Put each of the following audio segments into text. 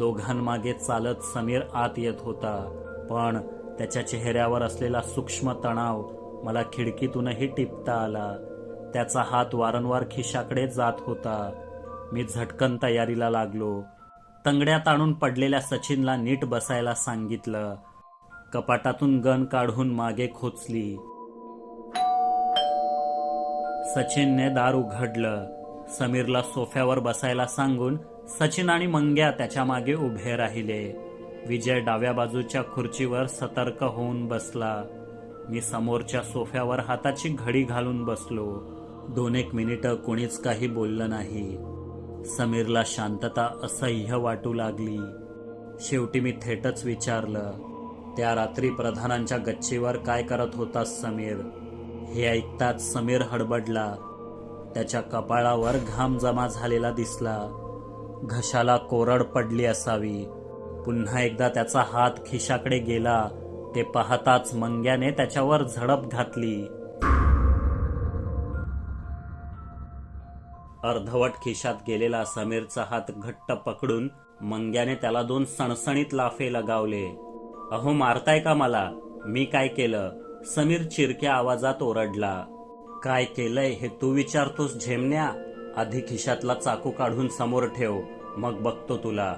दोघांमागे चालत समीर आत येत होता. पण त्याच्या चेहऱ्यावर असलेला सूक्ष्म तणाव मला खिडकीतूनही टिपता आला. त्याचा हात वारंवार खिशाकडे जात होता. मी झटकन तयारीला लागलो. तंगड्यात आणून पडलेल्या सचिनला नीट बसायला सांगितलं. कपाटातून गन काढून मागे खोचली. सचिनने दार उघडलं. समीरला सोफ्यावर बसायला सांगून सचिन आणि मंग्या त्याच्यामागे उभे राहिले. विजय डाव्या बाजूच्या खुर्चीवर सतर्क होऊन बसला. मी समोरच्या सोफ्यावर हाताची घडी घालून बसलो. दोन एक मिनिटं कोणीच काही बोललं नाही. समीरला शांतता असह्य वाटू लागली. शेवटी मी थेटच विचारलं त्या रात्री प्रधानांच्या गच्चीवर काय करत होता समीर? हे ऐकताच समीर हडबडला. त्याच्या कपाळावर घाम जमा झालेला दिसला. घशाला कोरड पडली असावी. पुन्हा एकदा त्याचा हात खिशाकडे गेला. ते पाहताच मंग्याने त्याच्यावर झडप घातली. अर्धवट खिशात गेलेला समीरचा हात घट्ट पकडून मंग्याने त्याला दोन सणसणीत लाफे लगावले. अहो मारताय का मला? मी काय केलं? समीर चिरक्या आवाजात ओरडला. काय केलंय हे तू विचारतोस झेमण्या? आधी खिशातला चाकू काढून समोर ठेव मग बघतो तुला.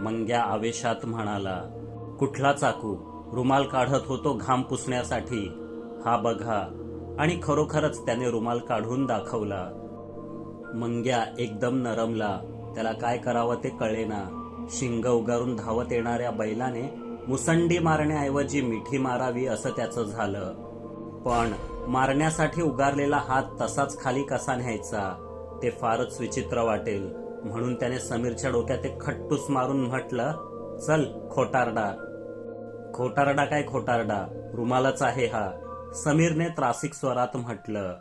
मंग्या आवेशात म्हणाला कुठला चाकू? रुमाल काढत होतो घाम पुसण्यासाठी. हा बघा. आणि खरोखरच त्याने रुमाल काढून दाखवला. मंग्या एकदम नरमला. त्याला काय करावं ते कळेना. शिंग उगारून धावत येणाऱ्या बैलाने मुसंडी मारण्याऐवजी मिठी मारावी असं त्याचं झालं. पण मारण्यासाठी उगारलेला हात तसाच खाली कसा न्यायचा? ते फारच विचित्र वाटेल. म्हणून त्याने समीरच्या डोक्यात एक खट्टूस मारून म्हटलं चल खोटारडा. खोटारडा काय खोटारडा? रुमालच आहे हा. समीरने त्रासिक स्वरात म्हटलं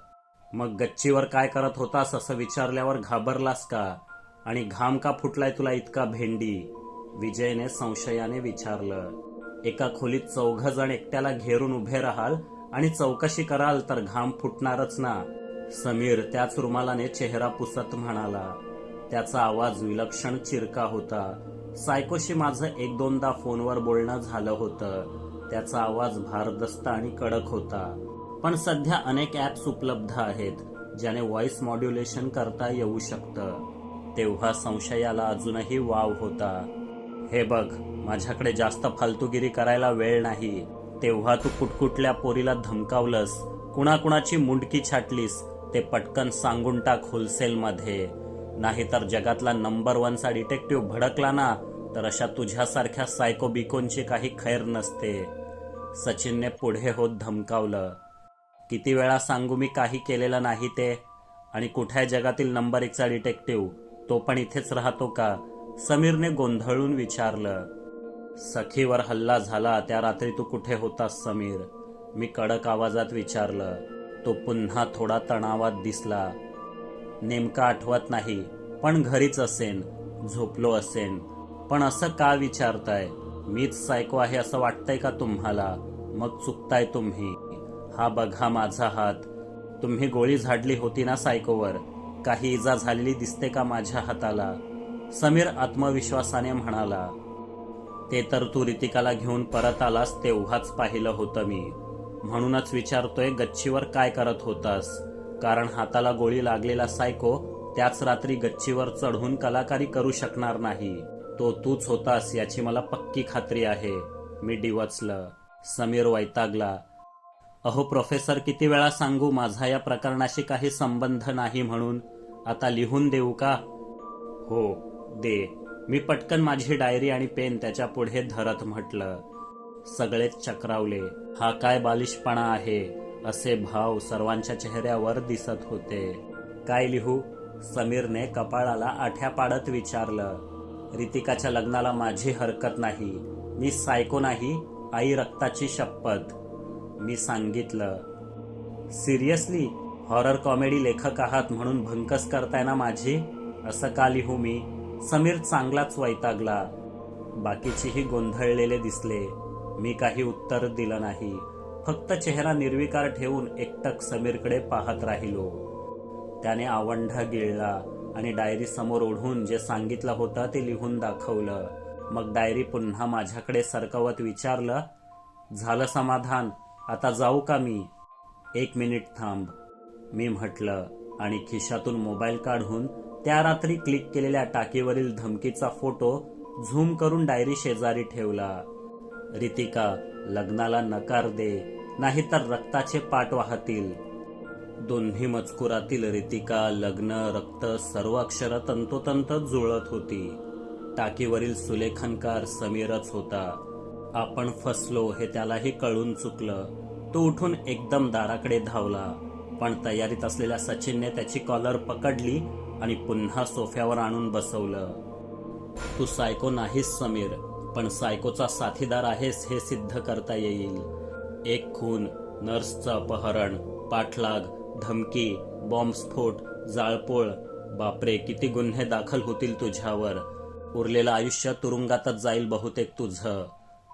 मग गच्चीवर काय करत होतास असं विचारल्यावर घाबरलास का? आणि घाम का फुटलाय तुला इतका भेंडी? विजयने संशयाने विचारलं एका खोलीत चौघ जण एकट्याला घेरून उभे राहाल आणि चौकशी कराल तर घाम फुटणारच ना. समीर त्याच रुमालाने चेहरा पुसत म्हणाला. त्याचा आवाज विलक्षण चिरका होता. सायकोशी माझं एक दोनदा फोनवर बोलणं झालं होतं. त्याचा आवाज भारदस्त आणि कडक होता. पण सध्या अनेक ॲप्स उपलब्ध आहेत ज्याने व्हॉइस मॉड्युलेशन करता येऊ शकतं. तेव्हा संशयाला अजूनही वाव होता. हे बघ माझ्याकडे जास्त फालतूगिरी करायला वेळ नाही. तेव्हा तू कुटकुटल्या पोरीला धमकावलंस कुणाकुणाची मुंडकी छाटलीस ते पटकन सांगून टाक होलसेलमध्ये. नाहीतर जगातला नंबर वनचा डिटेक्टिव्ह भडकला ना तर अशा तुझ्यासारख्या सायको बिकोनची काही खैर नसते. सचिनने पुढे होत धमकावलं. किती वेळा सांगू मी काही केलेलं नाही ते? आणि कुठ्या जगातील नंबर एकचा डिटेक्टिव्ह? तो पण इथेच राहतो का? समीरने गोंधळून विचारलं. सखीवर हल्ला झाला त्या रात्री तू कुठे होतास समीर? मी कडक आवाजात विचारलं. तो पुन्हा थोडा तणावात दिसला. नेमका आठवत नाही पण घरीच असेन झोपलो असेन. पण असं का विचारताय? मीच सायको आहे असं वाटतंय का तुम्हाला? मग चुकताय तुम्ही. हा बघा माझा हात. तुम्ही गोळी झाडली होती ना सायकोवर काही इजा झालेली दिसते का माझ्या हाताला? समीर आत्मविश्वासाने म्हणाला. ते तर तू रितिकाला घेऊन परत आलास तेव्हाच पाहिलं होतं मी. म्हणूनच विचारतोय गच्चीवर काय करत होतास? कारण हाताला गोळी लागलेला सायको त्याच रात्री गच्चीवर चढून कलाकारी करू शकणार नाही. तो तूच होतास याची मला पक्की खात्री आहे. मी डिवचलं. समीर वैतागला. अहो प्रोफेसर किती वेळा सांगू माझा या प्रकरणाशी काही संबंध नाही म्हणून? आता लिहून देऊ का? हो दे. मी पटकन माझी डायरी आणि पेन त्याच्या पुढे धरत म्हटलं. सगळेच चक्रावले. हा काय बालिशपणा आहे? असे भाव सर्वांच्या चेहऱ्यावर दिसत होते. काय लिहू? समीरने कपाळाला आठ्या पाडत विचारलं. रितिकाच्या लग्नाला माझी हरकत नाही. मी सायको नाही आई रक्ताची शपथ. मी सांगितलं सिरियसली? हॉरर कॉमेडी लेखक आहात म्हणून भंकस करताय ना माझी? असं का लिहू मी? समीर चांगलाच वैतागला. बाकीचेही गोंधळलेले दिसले. मी काही उत्तर दिलं नाही. फक्त चेहरा निर्विकार ठेवून एकटक समीरकडे पाहत राहिलो. त्याने आवंढा गिळला आणि डायरी समोर ओढून जे सांगितलं होतं ते लिहून दाखवलं. मग डायरी पुन्हा माझ्याकडे सरकवत विचारलं झालं समाधान? आता जाऊ का मी? एक मिनिट थांब. मी म्हटलं आणि खिशातून मोबाईल काढून त्या रात्री क्लिक केलेल्या टाकीवरील धमकीचा फोटो झूम करून डायरी शेजारी ठेवला. रितिका लग्नाला नकार दे नाहीतर रक्ताचे पाठ वाहतील. दोन्ही मजकुरातील रितिका लग्न रक्त सर्व अक्षर तंतोतंत जुळत होती. टाकीवरील सुलेखनकार समीरच होता. आपण फसलो हे त्यालाही कळून चुकलं. तो उठून एकदम दाराकडे धावला. पण तयारीत असलेल्या सचिनने त्याची कॉलर पकडली आणि पुन्हा सोफ्यावर आणून बसवलं. तू सायको नाहीस समीर. पण सायकोचा साथीदार आहेस हे सिद्ध करता येईल. एक खून नर्सचं अपहरण पाठलाग धमकी बॉम्बस्फोट जाळपोळ. बापरे किती गुन्हे दाखल होतील तुझ्यावर. उरलेलं आयुष्य तुरुंगातच जाईल बहुतेक तुझं.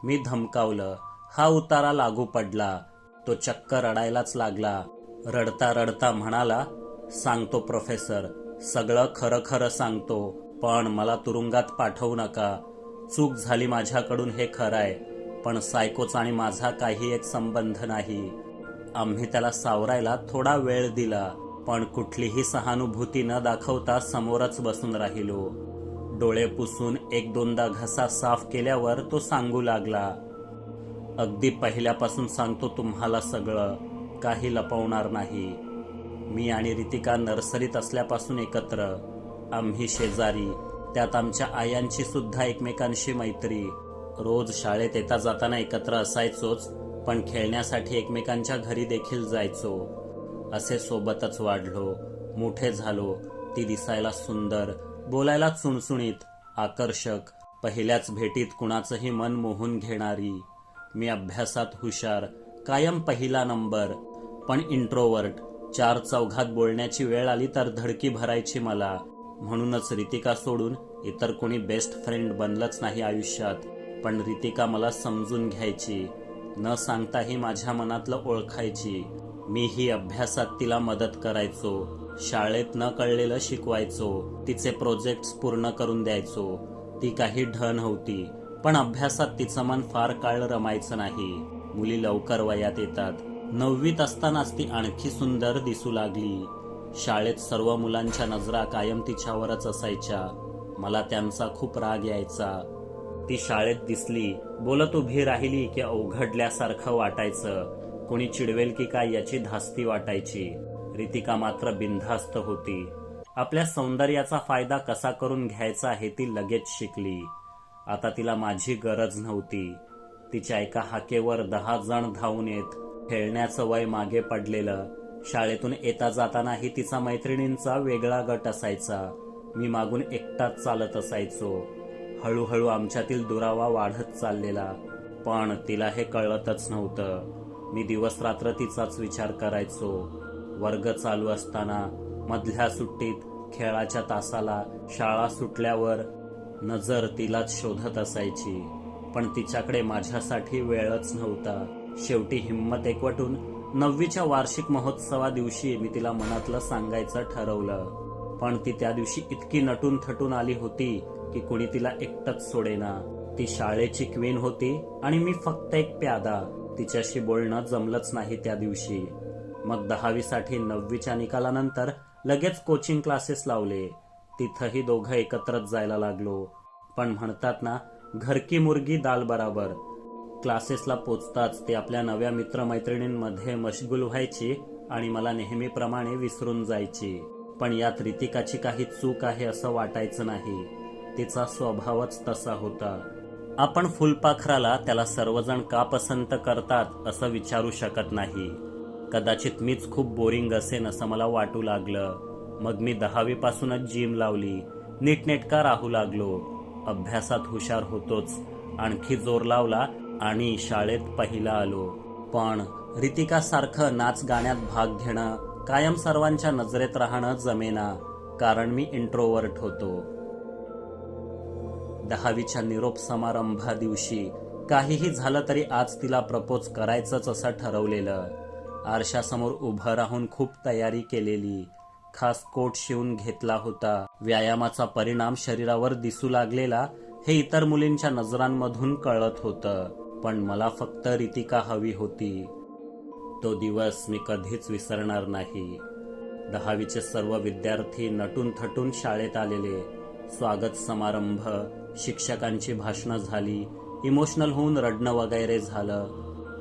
मी धमकावलं. हा उतारा लागू पडला. तो चक्क रडायलाच लागला. रडता रडता म्हणाला सांगतो प्रोफेसर सगळं खरं खरं सांगतो पण मला तुरुंगात पाठवू नका. चूक झाली माझ्याकडून हे खरं आहे. पण सायकोचा आणि माझा काही एक संबंध नाही. आम्ही त्याला सावरायला थोडा वेळ दिला पण कुठलीही सहानुभूती न दाखवता समोरच बसून राहिलो. डोळे पुसून एक दोनदा घसा साफ केल्यावर तो सांगू लागला अगदी पहिल्यापासून सांगतो तुम्हाला सगळं काही लपवणार नाही. मी आणि रितिका नर्सरीत असल्यापासून एकत्र. आम्ही शेजारी. त्यात आमच्या आयांची सुद्धा एकमेकांशी मैत्री. रोज शाळेत येता जाताना एकत्र असायचोच पण खेळण्यासाठी एकमेकांच्या घरी देखील जायचो. असे सोबतच वाढलो मोठे झालो. ती दिसायला सुंदर बोलायला चुणचुणीत आकर्षक. पहिल्याच भेटीत कुणाचंही मन मोहून घेणारी. मी अभ्यासात हुशार कायम पहिला नंबर. पण इंट्रोवर्ट चार चौघात बोलण्याची वेळ आली तर धडकी भरायची मला. म्हणूनच रितिका सोडून इतर कोणी बेस्ट फ्रेंड बनलंच नाही आयुष्यात. पण रितिका मला समजून घ्यायची. न सांगताही माझ्या मनातलं ओळखायची. मीही अभ्यासात तिला मदत करायचो. शाळेत न कळलेलं शिकवायचो. तिचे प्रोजेक्ट्स पूर्ण करून द्यायचो. ती काही ढ नव्हती पण अभ्यासात तिचं मन फार काळ रमायचं नाही. मुली लवकर वयात येतात. नववीत असतानाच ती आणखी सुंदर दिसू लागली. शाळेत सर्व मुलांच्या नजरा कायम तिच्यावरच असायच्या. मला त्यांचा खूप राग यायचा. ती शाळेत दिसली. बोलत उभी राहिली की अवघडल्यासारखं वाटायचं. कोणी चिडवेल की काय याची धास्ती वाटायची. रितिका मात्र बिनधास्त होती. आपल्या सौंदर्याचा फायदा कसा करून घ्यायचा हे ती लगेच शिकली. आता तिला माझी गरज नव्हती. तिच्या एका हाकेवर दहा जण धावून येत खेळण्याचं वय मागे पडलेलं शाळेतून येता जातानाही तिचा मैत्रिणींचा वेगळा गट असायचा. मी मागून एकटाच चालत असायचो. हळूहळू आमच्यातील दुरावा वाढत चाललेला. पण तिला हे कळतच नव्हतं. मी दिवस रात्र तिचाच विचार करायचो. वर्ग चालू असताना मधल्या सुट्टीत खेळाच्या तासाला शाळा सुटल्यावर नजर तिलाच शोधत असायची. पण तिच्याकडे माझ्यासाठी वेळच नव्हता. शेवटी हिंमत एकवटून नववीच्या वार्षिक महोत्सवा दिवशी मी तिला मनातलं सांगायचं ठरवलं. पण ती त्या दिवशी इतकी नटून थटून आली होती की कुणी तिला एकटच सोडेना. ती शाळेची क्वीन होती आणि मी फक्त एक प्यादा तिच्याशी बोलणं जमलंच नाही त्या दिवशी. मग दहावीसाठी नववीच्या निकालानंतर लगेच कोचिंग क्लासेस लावले. तिथंही दोघं एकत्रच जायला लागलो. पण म्हणतात ना घरकी मुर्गी दाल बराबर. क्लासेसला पोचताच ते आपल्या नव्या मित्रमैत्रिणींमध्ये मशगूल व्हायची आणि मला नेहमीप्रमाणे विसरून जायची. पण यात रितिकाची काही चूक आहे असं वाटायचं नाही. तिचा स्वभावच तसा होता. आपण फुलपाखराला त्याला सर्वजण का पसंत करतात असं विचारू शकत नाही. कदाचित मीच खूप बोरिंग असेन असं मला वाटू लागलं. मग मी दहावीपासूनच जिम लावली. नीटनेटका राहू लागलो. अभ्यासात हुशार होतोच. आणखी जोर लावला आणि शाळेत पहिला आलो. पण रितिका सारखं नाच गाण्यात भाग घेणं कायम सर्वांच्या नजरेत राहणं जमेना कारण मी इंट्रोवर्ट होतो. दहावीच्या निरोप समारंभा दिवशी काहीही झालं तरी आज तिला प्रपोज करायचंच असं ठरवलेलं. आरशासमोर उभं राहून खूप तयारी केलेली. खास कोट शिवून घेतला होता. व्यायामाचा परिणाम शरीरावर दिसू लागलेला हे इतर मुलींच्या नजरांमधून कळत होतं. पण मला फक्त रितिका हवी होती. तो दिवस मी कधीच विसरणार नाही. दहावीचे सर्व विद्यार्थी नटून थटून शाळेत आलेले. स्वागत समारंभ शिक्षकांची भाषणं झाली इमोशनल होऊन रडणं वगैरे झालं.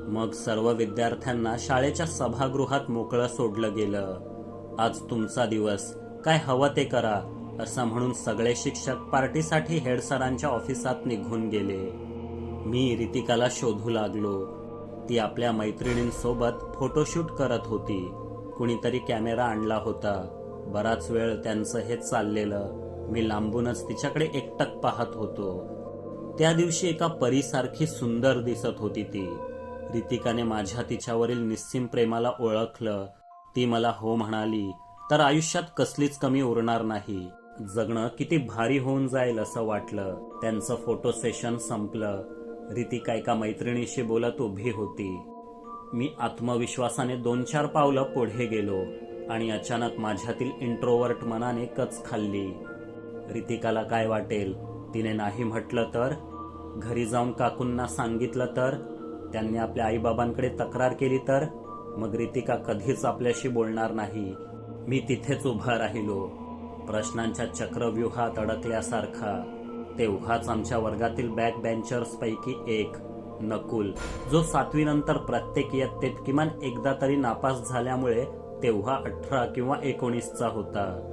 मग सर्व विद्यार्थ्यांना शाळेच्या सभागृहात मोकळं सोडलं गेलं. आज तुमचा दिवस. काय हवं ते करा असं म्हणून सगळे शिक्षक पार्टीसाठी हेड सरांच्या ऑफिसात निघून गेले. मी रितिकाला शोधू लागलो. ती आपल्या मैत्रिणींसोबत फोटोशूट करत होती. कुणीतरी कॅमेरा आणला होता. बराच वेळ त्यांचं हे चाललेलं. मी लांबूनच तिच्याकडे एकटक पाहत होतो. त्या दिवशी एका परीसारखी सुंदर दिसत होती ती. रितिकाने माझ्या तिच्यावरील निस्सिम प्रेमाला ओळखलं. ती मला हो म्हणाली तर आयुष्यात कसलीच कमी उरणार नाही. जगणं किती भारी होऊन जाईल असं वाटलं. त्यांचं फोटो सेशन संपलं. रितिका एका मैत्रिणीशी बोलत उभी होती. मी आत्मविश्वासाने दोन चार पावलं पुढे गेलो आणि अचानक माझ्यातील इंट्रोवर्ट मनाने कच खाल्ली. रितिकाला काय वाटेल? तिने नाही म्हटलं तर? घरी जाऊन काकूंना सांगितलं तर? त्यांनी आपल्या आईबाबांकडे तक्रार केली तर? मग रितिका कधीच आपल्याशी बोलणार नाही. मी तिथेच उभा राहिलो. प्रश्नांच्या चक्रव्यूहात अडकल्यासारखा. तेव्हाच आमच्या वर्गातील बॅक बेंचर्स पैकी एक नकुल जो सातवी नंतर प्रत्येक इयत्तेत किमान एकदा तरी नापास झाल्यामुळे तेव्हा अठरा किंवा एकोणीसचा होता.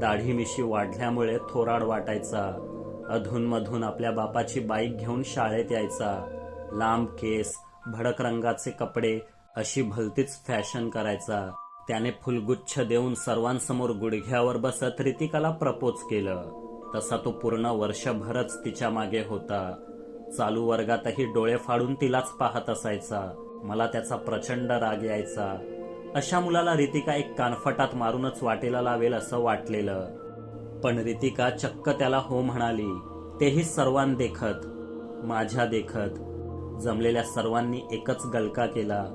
दाढी मिशी वाढल्यामुळे थोराड वाटायचा. अधूनमधून आपल्या बापाची बाईक घेऊन शाळेत यायचा. लांब केस भडक रंगाचे कपडे अशी भलतीच फॅशन करायचा. त्याने फुलगुच्छ देऊन सर्वांसमोर गुडघ्यावर बसत रितिकाला प्रपोज केलं. तसा तो पूर्ण वर्षभरच तिच्यामागे होता. चालू वर्गातही डोळे फाडून तिलाच पाहत असायचा. मला त्याचा प्रचंड राग यायचा. अशा मुलाला रितिका एक कानफटात मारूनच वाटेला लावेल असं वाटलेलं. पण रितिका चक्क त्याला हो म्हणाली तेही सर्वां देखत माझ्या देखत. जमलेल्या सर्वांनी एकच गलका केला.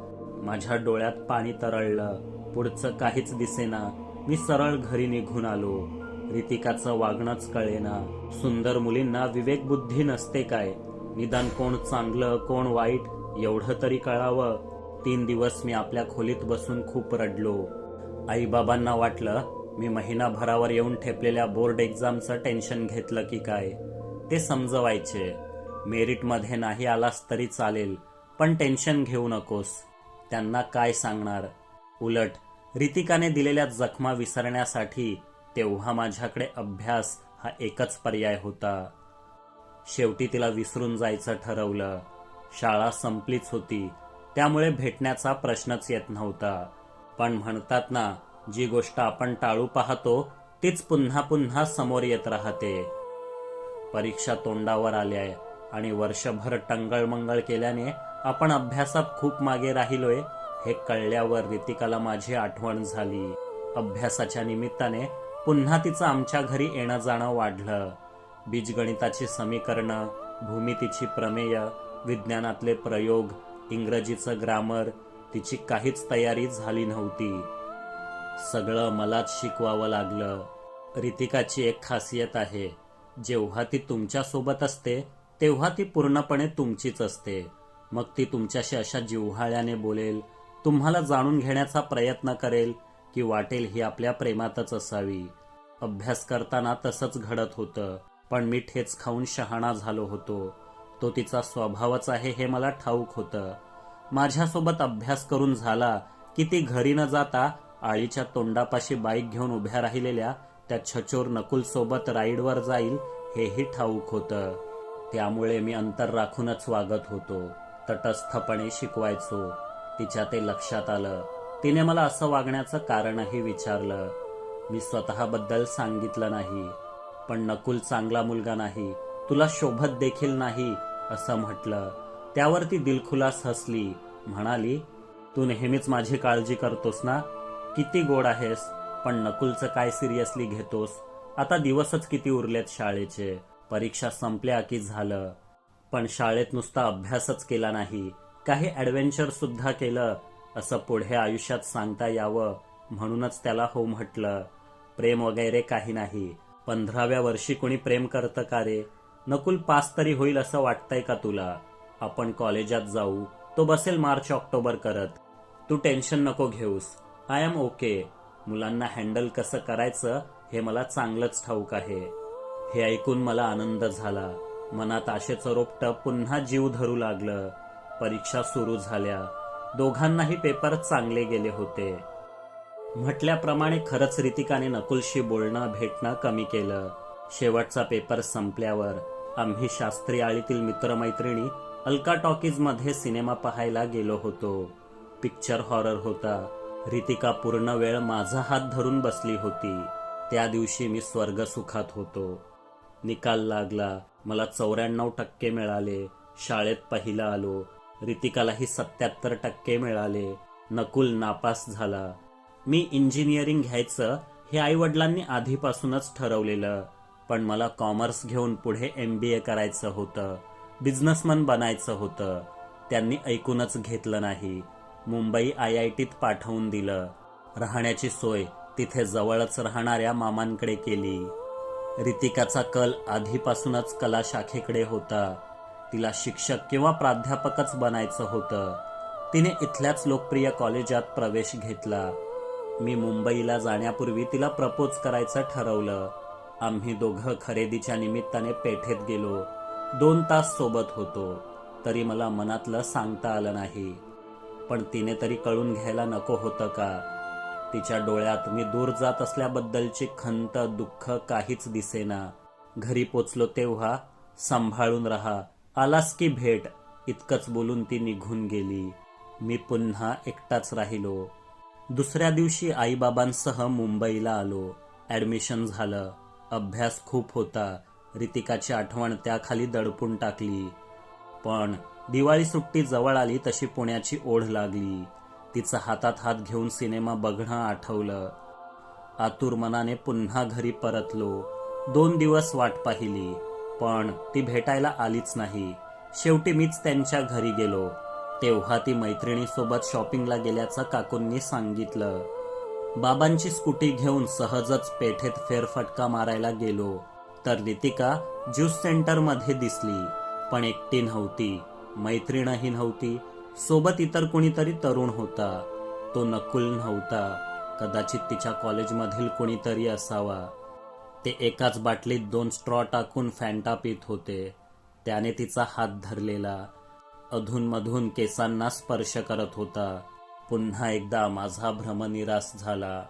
माझ्या डोळ्यात पाणी तरळलं. पुढचं काहीच दिसेना. मी सरळ घरी निघून आलो. रितिकाचं वागणंच कळेना. सुंदर मुलींना विवेकबुद्धी नसते काय? निदान कोण चांगलं कोण वाईट एवढं तरी कळावं. तीन दिवस मी आपल्या खोलीत बसून खूप रडलो. आईबाबांना वाटलं मी महिनाभरावर येऊन ठेपलेल्या बोर्ड एक्झामचं टेन्शन घेतलं की काय? ते समजवायचे. मेरिटमध्ये नाही आलास तरी चालेल पण टेन्शन घेऊ नकोस. त्यांना काय सांगणार? उलट रितिकाने दिलेल्या जखमा विसरण्यासाठी तेव्हा माझ्याकडे अभ्यास हा एकच पर्याय होता. शेवटी तिला विसरून जायचं ठरवलं. शाळा संपलीच होती. त्यामुळे भेटण्याचा प्रश्नच येत नव्हता. पण म्हणतात ना जी गोष्ट आपण टाळू पाहतो तीच पुन्हा पुन्हा समोर येत राहते. परीक्षा तोंडावर आल्याय आणि वर्षभर टंगळमंगळ केल्याने आपण अभ्यासात खूप मागे राहिलोय हे कळल्यावर रितिकाला माझी आठवण झाली. अभ्यासाच्या निमित्ताने पुन्हा तिचं आमच्या घरी येणं जाणं वाढलं. बीजगणिताची समीकरणं भूमितीची प्रमेय विज्ञानातले प्रयोग इंग्रजीचं ग्रामर तिची काहीच तयारी झाली नव्हती. सगळं मलाच शिकवावं लागलं. रितिकाची एक खासियत आहे जेव्हा ती तुमच्यासोबत असते तेव्हा ती पूर्णपणे तुमचीच असते. मग ती तुमच्याशी अशा जिव्हाळ्याने बोलेल तुम्हाला जाणून घेण्याचा प्रयत्न करेल की वाटेल ही आपल्या प्रेमातच असावी. अभ्यास करताना तसंच घडत होतं. पण मी ठेच खाऊन शहाणा झालो होतो. तो तिचा स्वभावच आहे हे मला ठाऊक होतं. माझ्यासोबत अभ्यास करून झाला की ती घरी न जाता आळीच्या तोंडापाशी बाईक घेऊन उभ्या राहिलेल्या त्या छचोर नकुल सोबत राईडवर जाईल हेही ठाऊक होतं. त्यामुळे मी अंतर राखूनच वागत होतो. तटस्थपणे शिकवायचो. तिच्या ते लक्षात आलं. तिने मला असं वागण्याचं कारणही विचारलं. मी स्वतःबद्दल सांगितलं नाही पण नकुल चांगला मुलगा नाही तुला शोभत देखील नाही असं म्हटलं. त्यावर ती दिलखुलास हसली. म्हणाली तू नेहमीच माझी काळजी करतोस ना? किती गोड आहेस पण नकुलचं काय सिरियसली घेतोस? आता दिवसच किती उरलेत शाळेचे. परीक्षा संपल्या की झालं. पण शाळेत नुसता अभ्यासच केला नाही. काही ॲडव्हेंचर सुद्धा केलं असं पुढे आयुष्यात सांगता यावं म्हणूनच त्याला हो म्हटलं. प्रेम वगैरे काही नाही. पंधराव्या वर्षी कोणी प्रेम करतं का रे? नकुल पास तरी होईल असं वाटतंय का तुला? आपण कॉलेजात जाऊ. तो बसेल मार्च ऑक्टोबर करत. तू टेन्शन नको घेऊस. I am okay. मुलांना हँडल कसं करायचं हे मला चांगलंच ठाऊक आहे. हे ऐकून मला आनंद झाला. मनात आशेचं रोपटं पुन्हा जीव धरू लागलं. परीक्षा सुरू झाल्या. दोघांनाही पेपर चांगले गेले होते. म्हटल्याप्रमाणे खरंच रितिकाने नकुलशी बोलणं भेटणं कमी केलं. शेवटचा पेपर संपल्यावर आम्ही शास्त्री आळीतील मित्रमैत्रिणी अल्का टॉकीजमध्ये सिनेमा पाहायला गेलो होतो. पिक्चर हॉरर होता. रितिका पूर्ण वेळ माझा हात धरून बसली होती. त्या दिवशी मी स्वर्ग सुखात होतो. निकाल लागला. मला चौऱ्याण्णव टक्के मिळाले. शाळेत पहिला आलो. रितिकालाही सत्याहत्तर टक्के मिळाले. नकुल नापास झाला. मी इंजिनिअरिंग घ्यायचं हे आईवडिलांनी आधीपासूनच ठरवलेलं. पण मला कॉमर्स घेऊन पुढे एम बी ए करायचं होतं. बिझनेसमन बनायचं होतं. त्यांनी ऐकूनच घेतलं नाही. मुंबई आय आय टीत पाठवून दिलं. राहण्याची सोय तिथे जवळच राहणाऱ्या मामांकडे केली. रितिकाचा कल आधीपासूनच कला शाखेकडे होता. तिला शिक्षक किंवा प्राध्यापकच बनायचं होतं. तिने इथल्याच लोकप्रिय कॉलेजात प्रवेश घेतला. मी मुंबईला जाण्यापूर्वी तिला प्रपोज करायचं ठरवलं. आम्ही दोघं खरेदीच्या निमित्ताने पेठेत गेलो. दोन तास सोबत होतो. तरी मला मनातलं सांगता आलं नाही. पण तिने तरी कळून घ्यायला नको होतं का? तिच्या डोळ्यात मी दूर जात असल्याबद्दलची खंत दुःख काहीच दिसेना. घरी पोचलो तेव्हा सांभाळून राहा. आलास की भेट? इतकंच बोलून ती निघून गेली. मी पुन्हा एकटाच राहिलो. दुसऱ्या दिवशी आईबाबांसह मुंबईला आलो. ॲडमिशन झालं. अभ्यास खूप होता. रितिकाची आठवण त्याखाली दडपून टाकली. पण दिवाळी सुट्टी जवळ आली तशी पुण्याची ओढ लागली. तिचा हातात हात घेऊन सिनेमा बघणं आठवलं. आतुर मनाने पुन्हा घरी परतलो. दोन दिवस वाट पाहिली. पण ती भेटायला आलीच नाही. शेवटी मीच त्यांच्या घरी गेलो. तेव्हा ती मैत्रिणीसोबत शॉपिंगला गेल्याचं काकूंनी सांगितलं. बाबांची स्कूटी घेऊन सहजच पेठेत फेरफटका मारायला गेलो. तर रितिका ज्यूस सेंटरमध्ये दिसली. पण एकटी नव्हती. मैत्रिणही नव्हती. सोबत इतर कोणीतरी तरुण होता. तो नकुल नव्हता. कदाचित तिच्या कॉलेजमधील कोणीतरी असावा. ते एकाच बाटलीत दोन स्ट्रॉ टाकून फॅन्टा पित होते. त्याने तिचा हात धरलेला. अधूनमधून केसांना स्पर्श करत होता. पुन्हा एकदा माझा भ्रमनिरास झाला.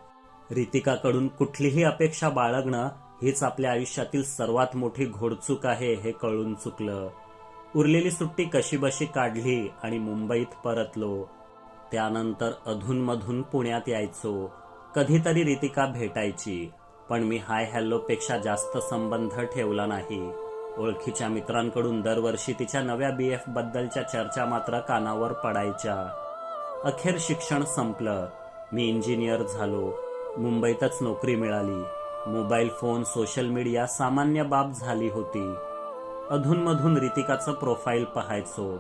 रितिकाकडून कुठलीही अपेक्षा बाळगणं हीच आपल्या आयुष्यातील सर्वात मोठी घोडचूक आहे हे कळून चुकलं. उरलेली सुट्टी कशीबशी काढली आणि मुंबईत परतलो. त्यानंतर अधूनमधून पुण्यात यायचो. कधीतरी रितिका भेटायची पण मी हाय हॅलो पेक्षा जास्त संबंध ठेवला नाही. ओळखीच्या मित्रांकडून दरवर्षी तिच्या नव्या बी एफ बद्दलच्या चर्चा मात्र कानावर पडायच्या. अखेर शिक्षण संपलं. मी इंजिनियर झालो. मुंबईतच नोकरी मिळाली. मोबाईल फोन सोशल मीडिया सामान्य बाब झाली होती. अधूनमधून रितिकाचं प्रोफाईल पाहायचो.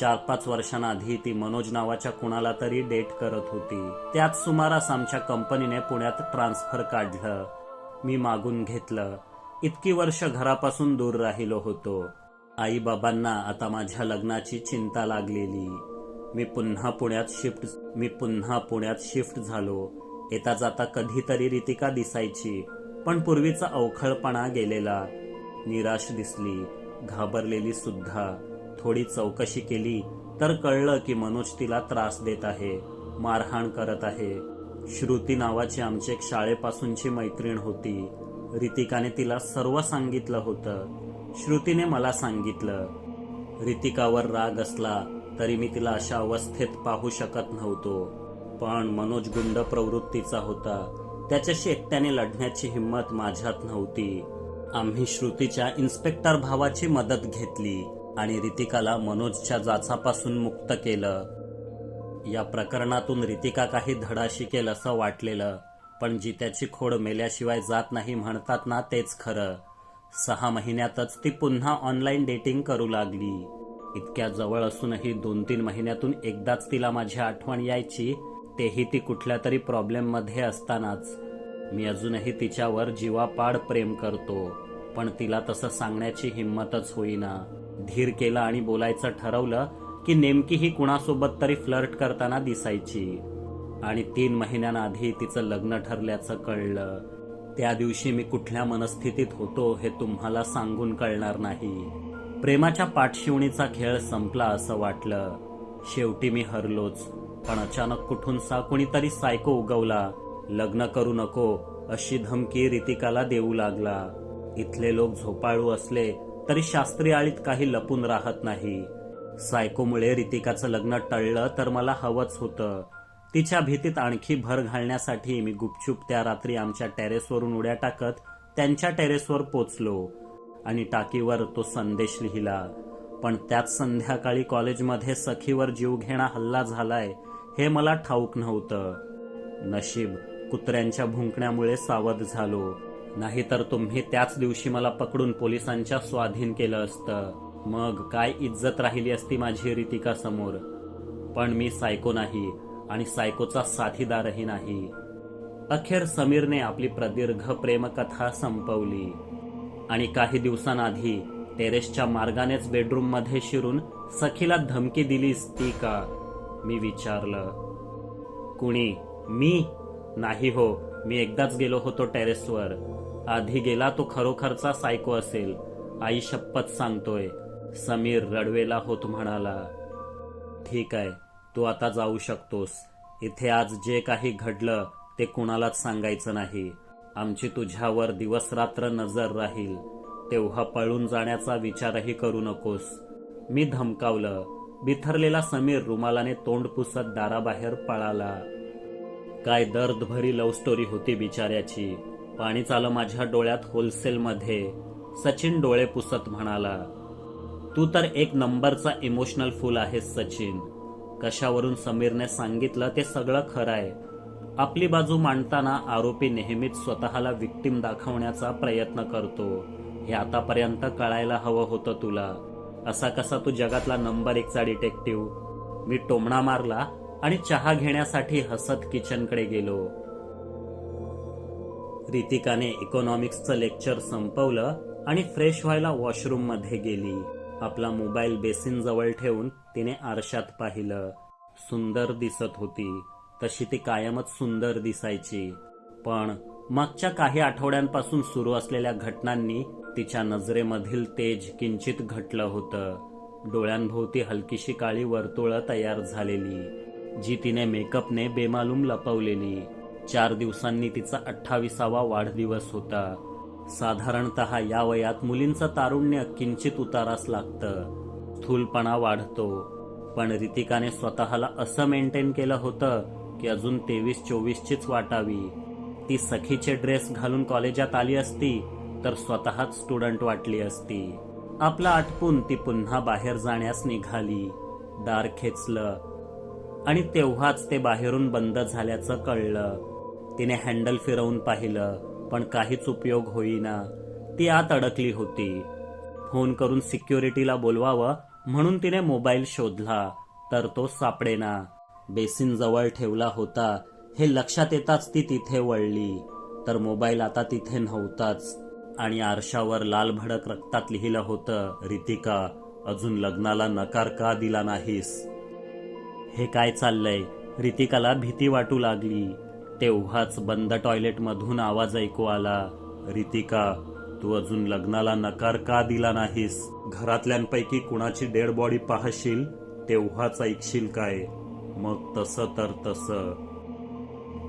चार पाच वर्षांआधी ती मनोज नावाच्या कुणाला तरी डेट करत होती. त्याच सुमारास आमच्या कंपनीने पुण्यात ट्रान्सफर काढलं. मी मागून घेतलं. इतकी वर्ष घरापासून दूर राहिलो होतो. आई बाबांना आता माझ्या लग्नाची चिंता लागलेली. मी पुन्हा पुण्यात शिफ्ट मी पुन्हा पुण्यात शिफ्ट झालो. येता जाता कधीतरी रितिका दिसायची पण पूर्वीचा अवखळपणा गेलेला. निराश दिसली घाबरलेली सुद्धा. थोडी चौकशी केली तर कळलं की मनोज तिला त्रास देत आहे मारहाण करत आहे. श्रुती नावाची आमची एक शाळेपासूनची मैत्रीण होती. रितिकाने तिला सर्व सांगितलं होतं. श्रुतीने मला सांगितलं रितिकावर राग असला तरी मी तिला अशा अवस्थेत पाहू शकत नव्हतो. पण मनोज गुंड प्रवृत्तीचा होता. त्याच्याशी एकट्याने लढण्याची हिंमत माझ्यात नव्हती. आम्ही श्रुतीच्या इन्स्पेक्टर भावाची मदत घेतली आणि रितिकाला मनोजच्या जाचापासून मुक्त केलं. या प्रकरणातून रितिका काही धडा शिकेल असं वाटलेलं. पण जी त्याची खोड मेल्याशिवाय जात नाही म्हणतात ना तेच खरं. सहा महिन्यातच ती पुन्हा ऑनलाईन डेटिंग करू लागली. इतक्या जवळ असूनही दोन तीन महिन्यातून एकदाच तिला माझी आठवण यायची तेही ती कुठल्या तरी प्रॉब्लेममध्ये असतानाच. मी अजूनही तिच्यावर जीवापाड प्रेम करतो पण तिला तसं सांगण्याची हिंमतच होईना. धीर केला आणि बोलायचं ठरवलं की नेमकी ही कुणासोबत तरी फ्लर्ट करताना दिसायची. आणि तीन महिन्यांआधी तिचं लग्न ठरल्याचं कळलं. त्या दिवशी मी कुठल्या मनस्थितीत होतो हे तुम्हाला सांगून कळणार नाही. प्रेमाच्या पाठशिवणीचा खेळ संपला असं वाटलं. शेवटी मी हरलोच पण अचानक कुठून सा कुणीतरी सायको उगवला. लग्न करू नको अशी धमकी रितिकाला देऊ लागला. इथले लोक झोपाळू असले तरी शास्त्रीय आळीत काही लपून राहत नाही. सायकोमुळे रितिकाचं लग्न टळलं तर मला हवंच होतं. तिच्या भीतीत आणखी भर घालण्यासाठी मी गुपचूप त्या रात्री आमच्या टेरेसवरून उड्या टाकत त्यांच्या टेरेसवर पोचलो आणि टाकीवर तो संदेश लिहिला पण त्याच संध्याकाळी कॉलेजमध्ये सखीवर जीवघेणा हल्ला झालाय हे मला ठाऊक नव्हतं. नशीब कुत्र्यांच्या भुंकण्यामुळे सावध झालो. नाहीतर तुम्ही त्याच दिवशी मला पकडून पोलिसांच्या स्वाधीन केलं असतं. मग काय इज्जत राहिली असती माझी रितिका समोर पण मी सायको नाही. आणि सायकोचा साथीदारही नाही. अखेर समीरने आपली प्रदीर्घ प्रेमकथा संपवली. आणि काही दिवसांआधी टेरेसच्या मार्गानेच बेडरूममध्ये शिरून सखीला धमकी दिलीस ती का? मी विचारलं. कुणी? मी? नाही हो. मी एकदाच गेलो होतो टेरेसवर. आधी गेला तो खरोखरचा सायको असेल. आई शपथ सांगतोय. समीर रडवेला होत म्हणाला. ठीक आहे. तू आता जाऊ शकतोस. इथे आज जे काही घडलं ते कुणालाच सांगायचं नाही. आमची तुझ्यावर दिवसरात्र नजर राहील. तेव्हा पळून जाण्याचा विचारही करू नकोस. मी धमकावलं. बिथरलेला समीर रुमालाने तोंड पुसत दाराबाहेर पळाला. काय दर्दभरी लव्ह स्टोरी होती बिचाऱ्याची. पाणी आलं माझ्या डोळ्यात होलसेलमध्ये. सचिन डोळे पुसत म्हणाला तू तर एक नंबरचा इमोशनल फुल आहेस सचिन. कशावरून समीरने सांगितलं ते सगळं खरं आहे. आपली बाजू मांडताना आरोपी नेहमीच स्वतःला विक्टीम दाखवण्याचा प्रयत्न करतो. हे आतापर्यंत कळायला हवं होतं तुला. असा कसा तू जगातला नंबर एकचा डिटेक्टिव्ह मी टोमणा मारला आणि चहा घेण्यासाठी हसत किचनकडे गेलो. रितिकाने इकॉनॉमिक्सचं लेक्चर संपवलं आणि फ्रेश व्हायला वॉशरूममध्ये गेली. आपला मोबाईल बेसिन जवळ ठेवून तिने आरशात पाहिलं सुंदर दिसत होती. तशी ती कायमच सुंदर दिसायची. पण मागच्या काही आठवड्यांपासून सुरू असलेल्या घटनांनी तिच्या नजरेमधील तेज किंचित घटलं होतं. डोळ्यांभोवती हलकीशी काळी वर्तुळं तयार झालेली जी तिने मेकअपने बेमालूम लपवलेली. चार दिवसांनी तिचा अठ्ठावीसावा वाढदिवस होता. साधारणत या वयात मुलींचं तारुण्य किंचित उतारास लागतं. स्थूलपणा वाढतो. पण रितिकाने स्वतःला असं मेंटेन केलं होतं की अजून तेवीस चोवीसचीच वाटावी. ती सखीचे ड्रेस घालून कॉलेजात आली असती तर स्वतःच स्टुडंट वाटली असती. आपला आटपून ती पुन्हा बाहेर जाण्यास निघाली. दार खेचलं. आणि तेव्हाच ते बाहेरून बंद झाल्याचं कळलं. तिने हँडल फिरवून पाहिलं पण काहीच उपयोग होईना. ती आत अडकली होती. फोन करून सिक्युरिटीला बोलवावं म्हणून तिने मोबाईल शोधला तर तो सापडेना. बेसिन जवळ ठेवला होता. हे लक्षात येताच ती तिथे वळली. तर मोबाईल आता तिथे नव्हताच. आणि आरशावर लाल भडक रक्तात लिहिलं होतं रितिका अजून लग्नाला नकार का दिला नाहीस? हे काय चाललंय? रितिकाला भीती वाटू लागली. तेव्हाच बंद टॉयलेटमधून आवाज ऐकू आला. रितिका तू अजून लग्नाला नकार का दिला नाहीस? घरातल्यांपैकी कुणाची डेड बॉडी पाहशील तेव्हाच ऐकशील काय? मग तसं तर तसं.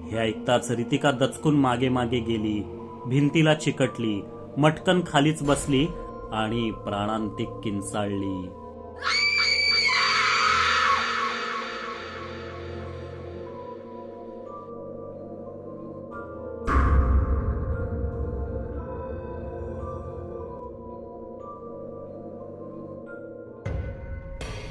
हे ऐकताच रितिका दचकून मागे मागे गेली भिंतीला चिकटली मटकन खालीच बसली आणि प्राणांतिक किंचाळली.